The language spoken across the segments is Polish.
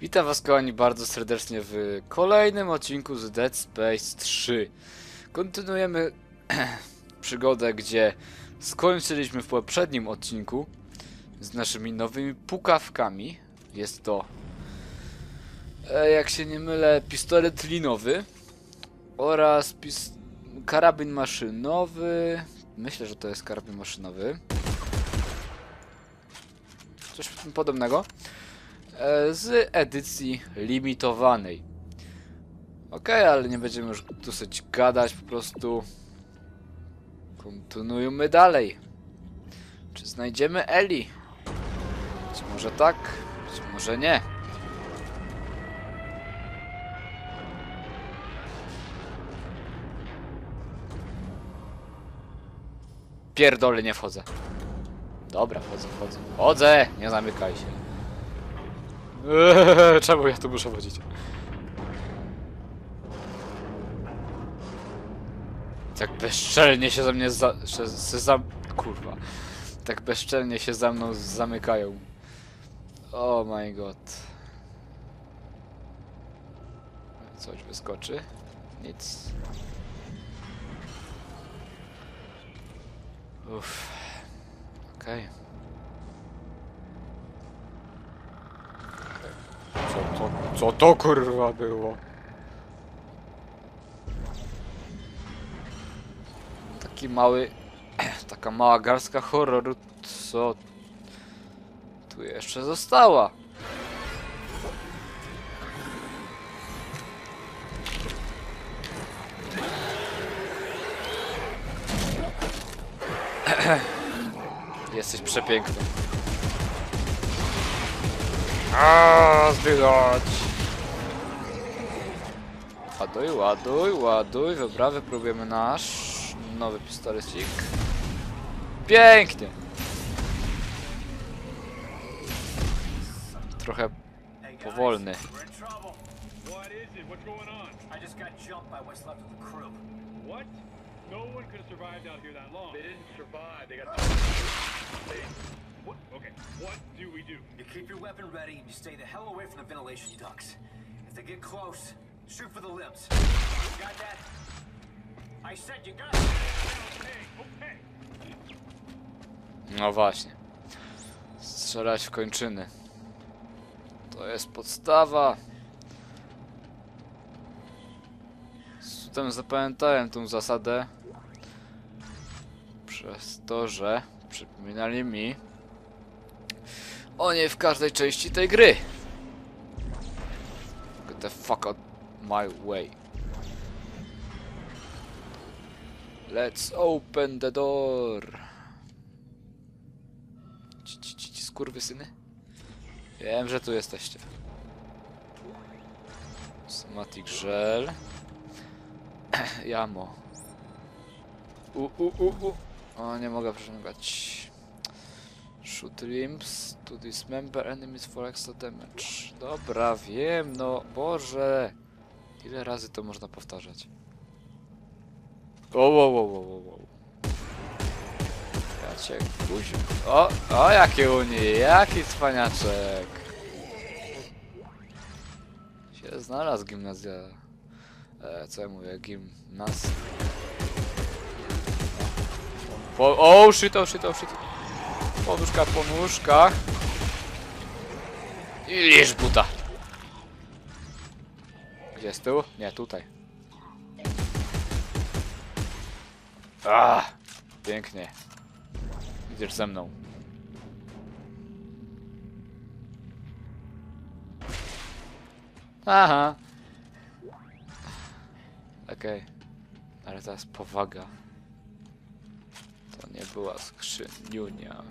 Witam was kochani bardzo serdecznie w kolejnym odcinku z Dead Space 3. Kontynuujemy przygodę, gdzie skończyliśmy w poprzednim odcinku z naszymi nowymi pukawkami. Jest to, e, jak się nie mylę, pistolet linowy oraz pis karabin maszynowy. Myślę, że to jest karabin maszynowy. Coś podobnego z edycji limitowanej. Ok, ale nie będziemy już dosyć gadać, po prostu kontynuujmy dalej. Czy znajdziemy Eli? Być może tak, być może nie. Pierdolę, nie wchodzę. Dobra, wchodzę, wchodzę. Wchodzę! Nie zamykaj się. Eee, czemu ja tu muszę chodzić? Tak bezczelnie się za mnie za... Się, za... Kurwa. Tak bezczelnie się za mną zamykają. Oh my god. Coś wyskoczy? Nic. Uff. Okej. Co co to kurwa było? Taki mały, taka mała garstka horroru, co tu jeszcze została? Jesteś przepiękny. Aaaa, zdychać. Ładuj, ładuj, ładuj. Dobra, wypróbujemy nasz nowy pistolecik. Pięknie. Trochę powolny. What? Okay. What do we do? You keep your weapon ready and you stay the hell away from the ventilation ducts. If they get close, shoot for the limbs. Got that? I said you got. No właśnie. Strzelać w kończyny. To jest podstawa. Cudem zapamiętałem tą zasadę. Przez to, że przypominali mi o niej w każdej części tej gry. Get the fuck out my way. Let's open the door. Ci, ci, ci, ci skurwysyny? Wiem, że tu jesteście. Somatic Gel. Jamo. U, u, u, u. O, nie mogę przeciągać. Shoot limbs to dismember enemies for extra damage. Dobra, wiem, no Boże. Ile razy to można powtarzać? O, o, o, o, o, o. Ja cię. O, o jaki uni, jaki cwaniaczek. Się znalazł gimnazja. E, co ja mówię, gimnaz. Po, o shit, o shit, o shit. Poduszka po nóżkach. I buta. Gdzie jest tył? Nie, tutaj. Ah, pięknie. Idziesz ze mną. Aha. Okej. Ale teraz powaga. To nie była skrzyniunia.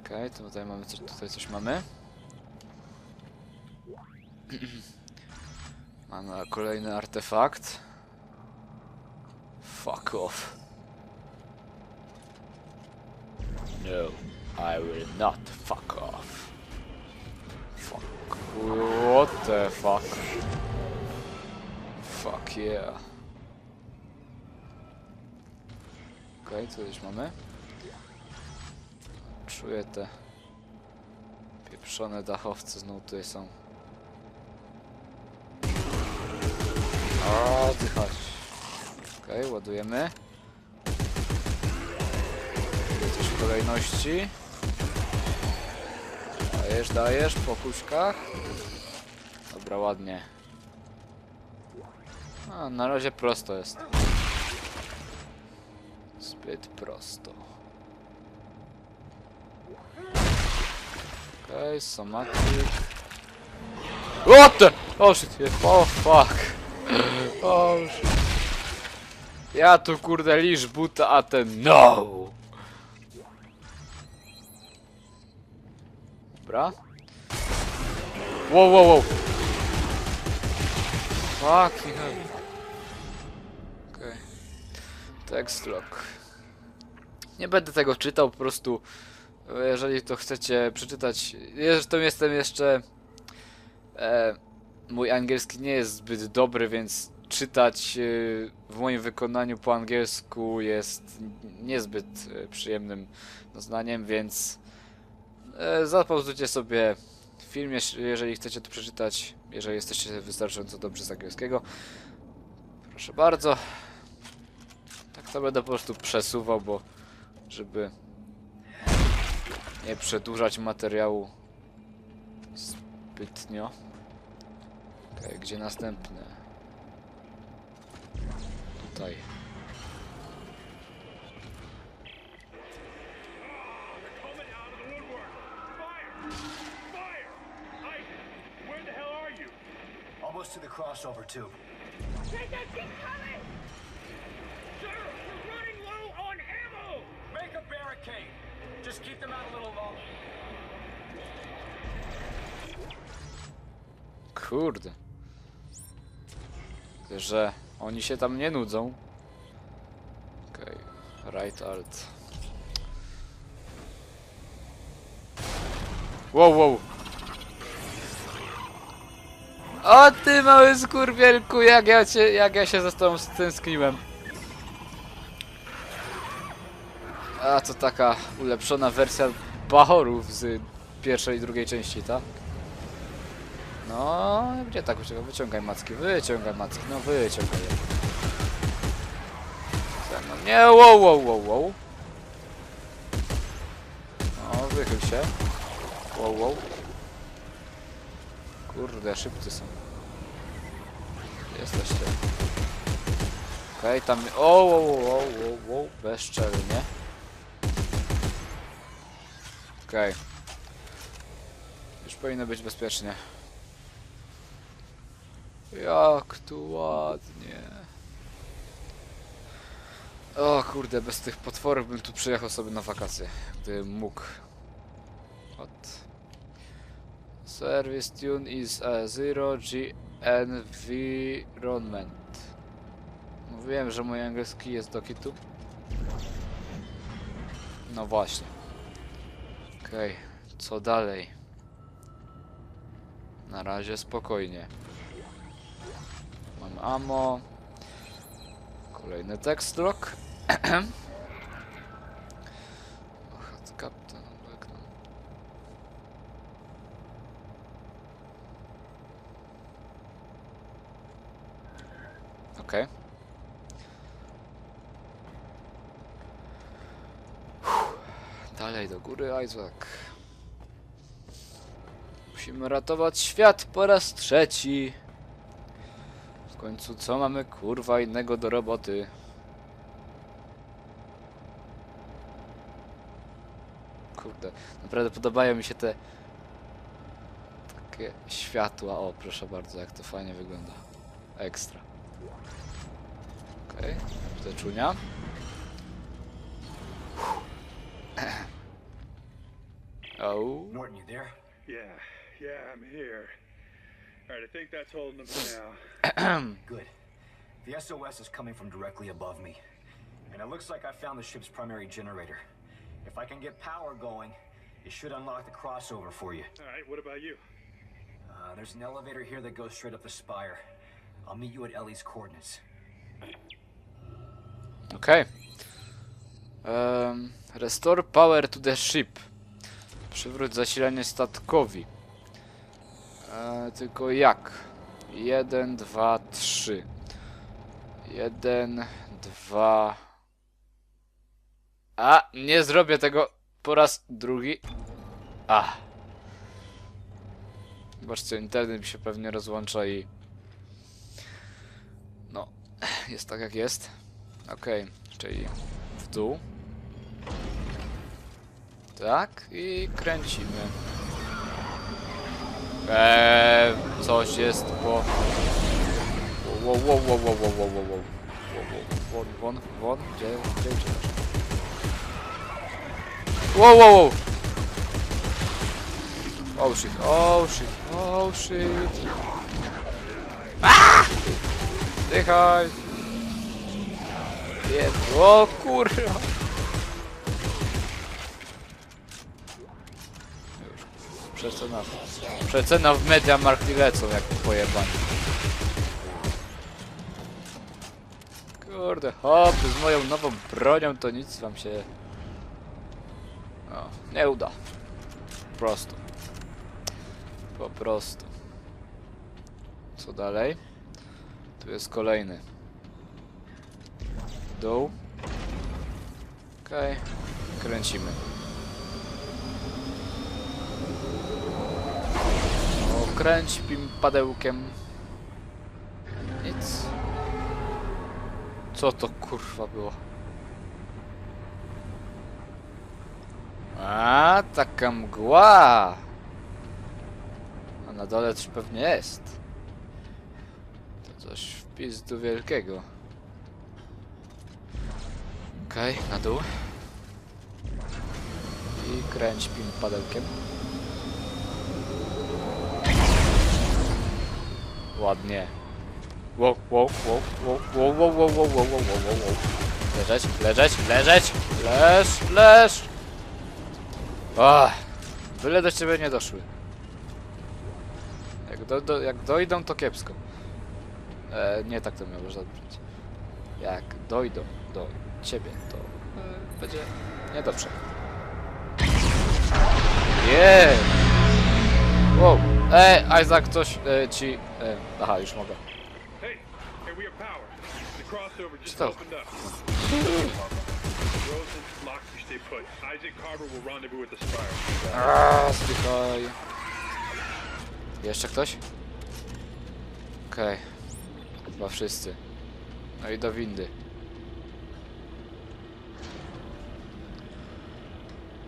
Okej, to tutaj mamy coś, tutaj coś mamy. mamy kolejny artefakt. Fuck off. No, I will not fuck off. Fuck. What the fuck? Fuck yeah. Okej, co już mamy? Czuję te Pieprzone dachowce znowu tutaj są. O, ty chodź. Okej, ładujemy. Idę też w kolejności. Dajesz, dajesz, po kuśkach. Dobra, ładnie. A, na razie prosto jest. Zbyt prosto. Okej, okay, somatic. What the? Oh shit, jest- oh fuck. Shit. Ja tu kurde lisz buta, a ten no! Dobra. Wow, wow, wow. Fucking hell. Okej. Text lock. Nie będę tego czytał, po prostu e, jeżeli to chcecie przeczytać. Zresztą jestem jeszcze. E, mój angielski nie jest zbyt dobry, więc czytać e, w moim wykonaniu po angielsku jest niezbyt e, przyjemnym doznaniem, więc e, zapauzujcie sobie film, jeżeli chcecie to przeczytać, jeżeli jesteście wystarczająco dobrzy z angielskiego. Proszę bardzo. Tak to będę po prostu przesuwał, bo żeby nie przedłużać materiału zbytnio. Okej, gdzie następne? Tutaj. Almost to the crossover tube. Jacob, keep coming! Sir, we're running low on ammo! Make a barricade. Just keep them out a little longer. Kurde. Że oni się tam nie nudzą. Okej, right alt. Wow, wow. O ty mały skurwielku, jak ja cię, jak ja się za tobą stęskniłem. A to taka ulepszona wersja Bahorów z pierwszej i drugiej części, tak? No, gdzie tak wyciągaj? Wyciągaj macki, wyciągaj macki, no wyciągaj je. Ze mną. Nie, wow, wow, wow, wow. No, wychyl się. Wow, wow. Kurde, szybcy są. Jesteście. Okej, tam... O, wow, wow, wow, wow, wow, bezczelnie. Okej. Już powinno być bezpiecznie. Jak tu ładnie. O kurde, bez tych potworów bym tu przyjechał sobie na wakacje, gdybym mógł. What? Service tune is a zero G environment. Mówiłem, że mój angielski jest do kitu. No właśnie. Okej, co dalej? Na razie spokojnie. Ammo. Kolejny text lock. Captain. Okej. Uff. Dalej do góry, Isaac. Musimy ratować świat po raz trzeci. W końcu co mamy kurwa innego do roboty? Kurde, naprawdę podobają mi się te takie światła. O, proszę bardzo, jak to fajnie wygląda. Ekstra. Okej, okay. czunia. Oh. Norton, you there? Yeah, yeah, I'm here. All right, I think that's holding them for now. Good. The SOS is coming from directly above me. And it looks like I found the ship's primary generator. If I can get power going, it should unlock the crossover for you. All right, what about you? Uh, there's an elevator here that goes straight up the spire. I'll meet you at Ellie's coordinates. Okay. Em, restore power to the ship. Przywróć zasilanie statkowi. E, tylko jak? Jeden, dwa, trzy. Jeden, dwa. A, nie zrobię tego po raz drugi. A. Zobaczcie, internet mi się pewnie rozłącza i... No, jest tak jak jest. Okej, czyli w dół. Tak, i kręcimy. Eee, coś jest po... Wow, wow, wow, wow, wow, wow, wow, wow. Wow, Won, won, won, gdzie, gdzie, gdzie? Wow, wow, wow! Oh shit, oh shit, oh shit. Aaaa! Dychaj! Jed... O kurwa! Przecena. Przecena w Media Markt i lecą jak pojebani. Kurde, hop, z moją nową bronią to nic wam się... O, nie uda. Po prostu. Po prostu. Co dalej? Tu jest kolejny. Dół. Okej. Kręcimy. O, kręć pim padełkiem. Nic. Co to kurwa było? A, taka mgła. A na dole też pewnie jest. To coś w pizdu wielkiego. Okej, na dół. I kręć pim padełkiem. Ładnie. Wow, wow, wow, wow, wow, wow, wow, wow, wow, wow, wow, wow, wow. Leżeć, leżeć, leżeć! Leż, leż! Ach, byle do ciebie nie doszły. Jak, do, do, jak dojdą, to kiepsko. E, nie tak to miało zabrzmieć. Jak dojdą do ciebie, to e, będzie niedobrze. Yeah! Wow! Ej, Isaac, ktoś e, ci... E, aha, już mogę. Co? Aaaa, spikaj. Jeszcze ktoś? Okej. Okay. Chyba wszyscy. No i do windy.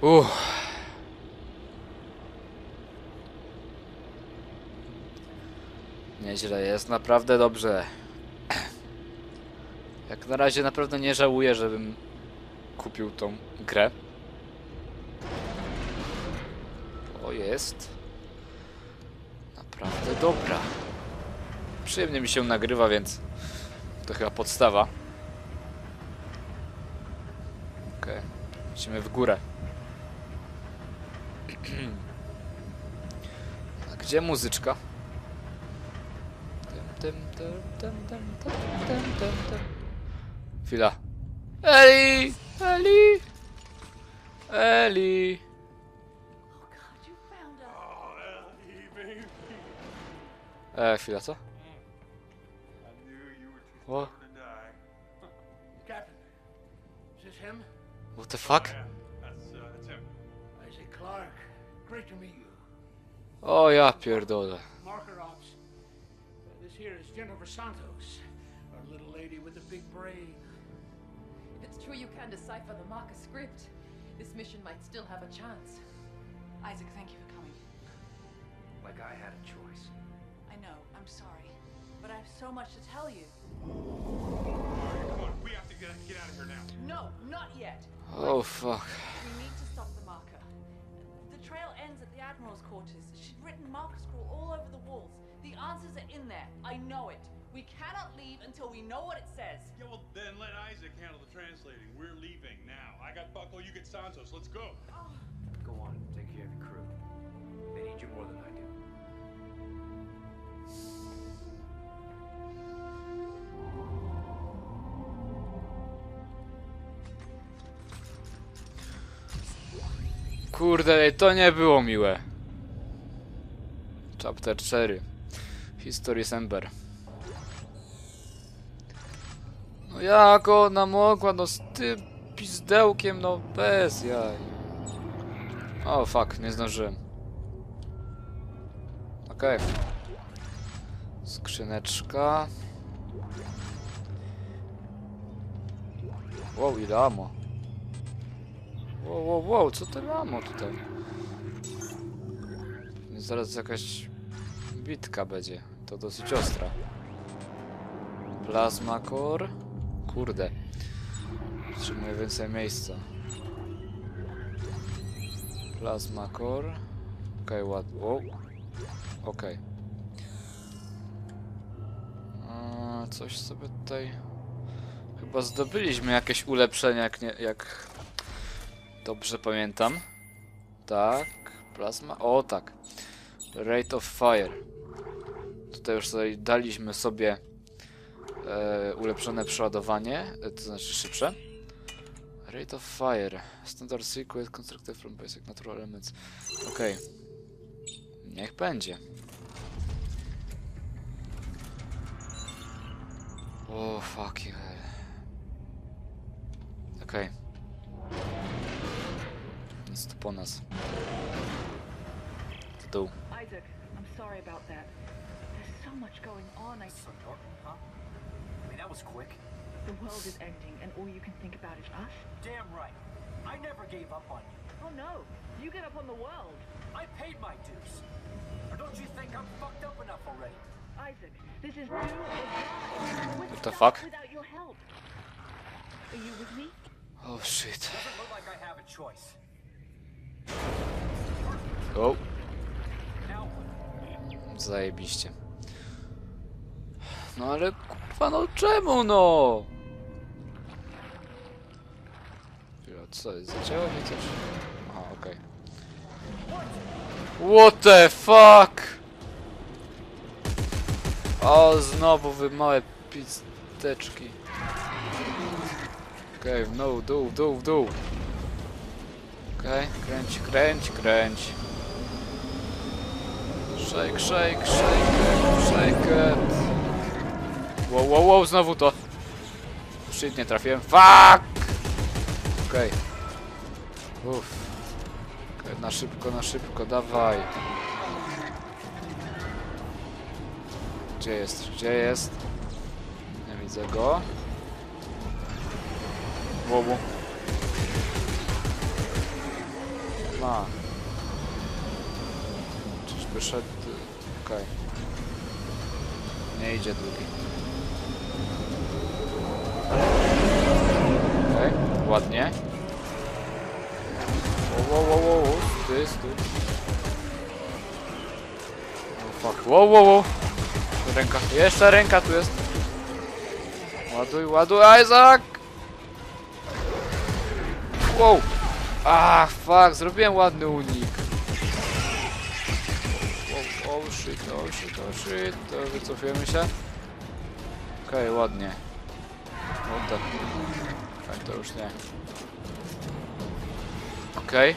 Uff. Nieźle jest, naprawdę dobrze. Jak na razie naprawdę nie żałuję, żebym kupił tą grę. O, jest. Naprawdę dobra. Przyjemnie mi się nagrywa, więc to chyba podstawa. Okej, lecimy w górę. A gdzie muzyczka? tym, tym, tym, tym, tym, tym, tym, tym. Chwila. Eli! Eli! Eli! Eee, chwila, co? What? What the fuck? O ja pierdolę. Here is Jennifer Santos, our little lady with the big brain. If it's true you can decipher the marker script, this mission might still have a chance. Isaac, thank you for coming. Like I had a choice. I know, I'm sorry. But I have so much to tell you. Come on, we have to get, get out of here now. No, not yet. Oh fuck. We need to stop the marker. The trail ends at the Admiral's quarters. She'd written marker scroll all over the walls. The answers are in there. I know it. We cannot leave until we know what it says. Yeah, well, then let Isaac handle the translating. We're leaving now. I got Buckle, you get Santos. Let's go. Go on, take care of the crew. They need you more than I do. kurde, to nie było miłe. Chapter 4. History Sember. No jak ona mogła, no z tym pizdełkiem, no bez jaj. O fuck, nie zdążyłem. Okej. Skrzyneczka. Wow, ile amo. Wow, wow, wow, co to amo tutaj? Zaraz jakaś bitka będzie. To dosyć ostra. Plasma core. Kurde. Potrzebuję więcej miejsca. Plasma core. Okej, ładnie. Wow. Coś sobie tutaj... Chyba zdobyliśmy jakieś ulepszenia, jak nie... jak... Dobrze pamiętam. Tak. Plasma... O, tak. Rate of fire. Tutaj już sobie daliśmy sobie e, ulepszone przeładowanie, e, to znaczy szybsze. Rate of fire. Standard sequence constructed from basic natural elements. Okej. Niech będzie. O, fucking hell. Okej. Nic tu po nas. W dół. Isaac, I'm sorry about that. There's so much going on. I So dark, huh? I mean, that was quick. the world is ending, and all you can think about is us. Damn right. I never gave up on you. Oh no, you get up on the world, I paid my dues. Or don't you think I'm fucked up enough already? Isaac. This is do or die. We're What the fuck? Without your help. Are you with me? Oh shit. Doesn't look like I have a choice. O, Now, zajebiście. No ale kurwa, no czemu no? Chwila, Co, zaczęło mi coś? Aha, okej. What the fuck? O, znowu wy małe pizdeczki. Okej, w dół, dół, dół, w dół. Okej, kręć, kręć, kręć. Shake, shake, shake shake it. Wow, wow, wow, znowu to. Shit, nie trafiłem. Fuck! Okej. Uff. Okej, na szybko, na szybko, dawaj. Gdzie jest? Gdzie jest? Nie widzę go. Wow. Ma. Czyżby szedł... Okej. Nie idzie drugi. Okej, ładnie. Wow, wow, wow, wow. Sty, sty. Oh fuck, wow, wow, wow. Ręka, jeszcze ręka tu jest. Ładuj, ładuj, Isaac! Wow! Ah, fuck, zrobiłem ładny unik. Oh, oh shit, oh shit, oh shit. Wycofujemy się. Okej, ładnie. Oddech. Tak, to już nie. Okej.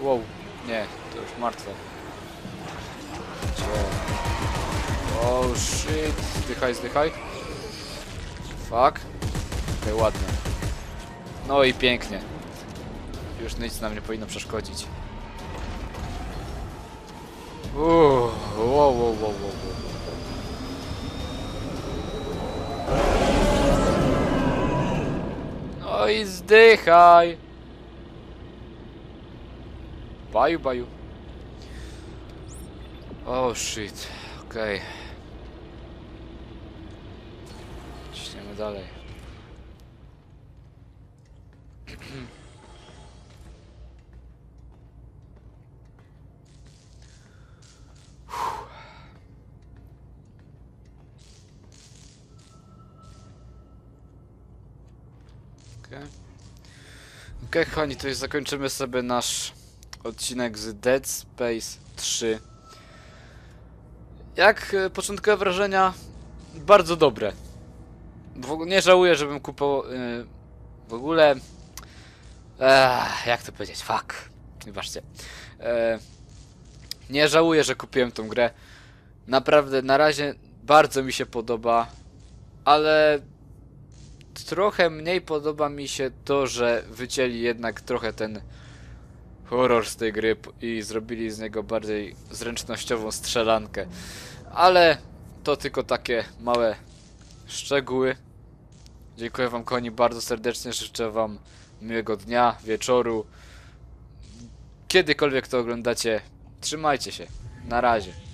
Wow, nie, to już martwe. Oh shit, zdychaj, zdychaj. Fuck. Okej, ładnie. No i pięknie. Już nic nam nie powinno przeszkodzić. Uuu, wow, wow, wow, wow, wow. No i zdychaj. Baju, baju. Oh shit, okej. Ciśniemy dalej. Kochani, to już zakończymy sobie nasz odcinek z Dead Space 3. Jak e, początkowe wrażenia? Bardzo dobre. Nie żałuję, żebym kupował. e, w ogóle Ech, jak to powiedzieć? Fuck. Wybaczcie. E, nie żałuję, że kupiłem tą grę. Naprawdę, na razie bardzo mi się podoba, ale trochę mniej podoba mi się to, że wycięli jednak trochę ten horror z tej gry i zrobili z niego bardziej zręcznościową strzelankę. Ale to tylko takie małe szczegóły. Dziękuję wam kochani bardzo serdecznie, życzę wam miłego dnia, wieczoru. Kiedykolwiek to oglądacie, trzymajcie się. Na razie.